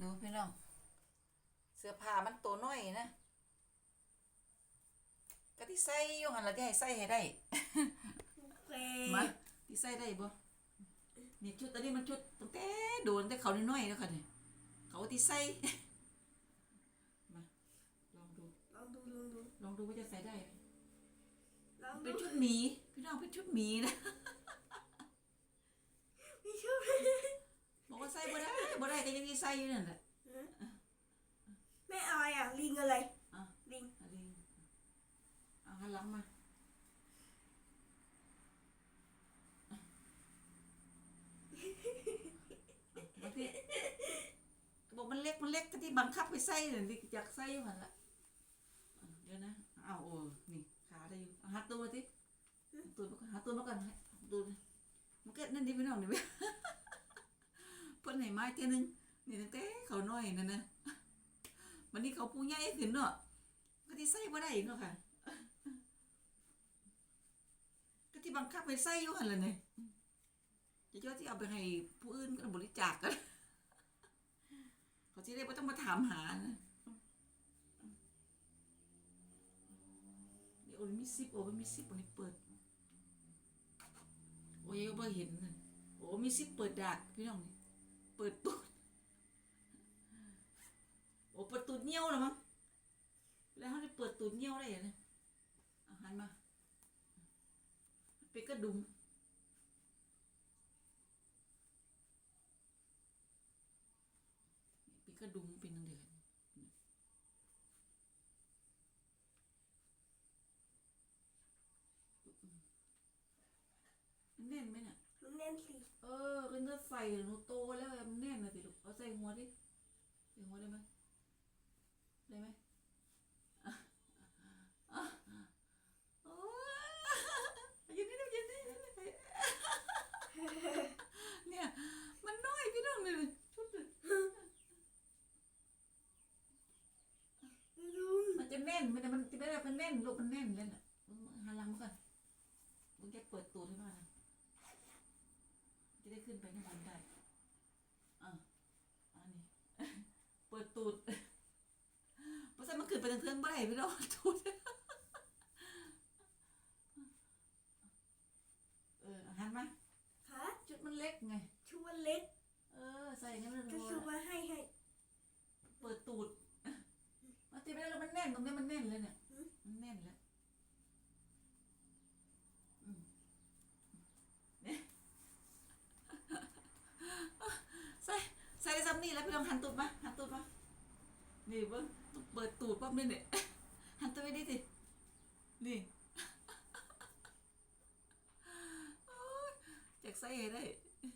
ดูพี่น้อง เสื้อผ้ามันตัวน้อยนะก็ที่ใส่อยู่หันละที่ให้ใส่ให้ได้เฟมาที่ใส่ได้บ่นี่ชุดอันนี้มันชุดตั้งแต่โดนแต่เขาน้อยๆแล้วค่ะเนี่ยเขาที่ใส่มาลองดูลองดูลองดูลองดูว่าจะใส่ได้ไหมลองเป็ดูนชุดหมี พี่น้องเป็นชุดหมีนะ ไม่ชอบ บอกว่าใส่บ่ได้บ่ได้ก็ยังมีใส่อยู่นั่นแหละแม่อะไรอะลิงอะไรอะลิงอันนี้เอาหันหลังมาบางทีบอกมันเล็กมันเล็กก็ที่บังคับไปใส่เนี่ยที่อยากใส่อยู่หันละอะเดี๋ยวนะเอาโอ้นี่ขาได้อยู่เอาหาตัวมาสิตัวมาก่อนหาตัวมาก่อนให้ดูนะมันก็นั่นดิพี่น้องนี่เว้ย เพิ่นให้ไม้เท่ยนึงนี่ตั้งแต่เขาน้อยนั่นนะวันนี้เขาผู้ใหญ่ขึ้นเนาะก็ที่ใส่บ่ได้เนาะค่ะก็ที่บังคับให้ใส่อยู่หั่นล่ะเนี่ยจะยอดที่เอาไปให้ผู้อื่นก็บริจาคกันเขาที่ได้บ่ต้องมาถามหานะนี่โอ้ยมีซิปโอ้ยมีซิปอันนี้เปิดโอ้ยยังบ่เห็นโอ้มีซิปเปิดดากพี่น้องนี่ เปิดตูดโอ้เปิดตูดเงี้ยวแล้วมั้งแล้วเขาได้เปิดตูดเงี้ยวได้ยังไงอาหารมาเป็นกระดุมเป็นกระดุมเป็นตังเดือนแน่นไหมเนี่ยมันแน่นสิเออก็เนื้อใส่หนูโตแล้วมันแน่นนะสิลูกเอาใส่หัวดิใส่หัวได้ไหมได้ไหมอะอะโอ้ยยืนนี่ดูยืนนี่เนี่ย มันน้อยพี่น้องเลยชุดเลยลุงมันจะแน่นมันจะมันจะไม่ได้มันแน่นลูกมันแน่นเลยน่ะมึงหันหลังมาก่อนมึงจะเปิดตูดให้มานะ จะได้ขึ้นไปข้างบนได้ อะอันนี้ เปิดตูดเพราะฉะนั้นมันขึ้นไปทางเทิงบ่ได้พี่น้องตูดเออหันมาคะชุดมันเล็กไงชูวันเล็ก เออ ใส่อย่างนั้นมันก็รู้ชูละมาให้ให้เปิดตูดมาตีไปแล้วมันแน่นตรงนี้มันแน่นเลยเนี่ย มันแน่นแล้วอืมเนี่ย ใส่ใส่ได้ซ้ำนี่แล้ว พี่ลองหันตูดมาหันตูดมานี่เบิ้งต้องเปิดตูดปั๊บนี่เนี่ยหันตัวไปดิสินี่โอ๊ยอยากไส้ได้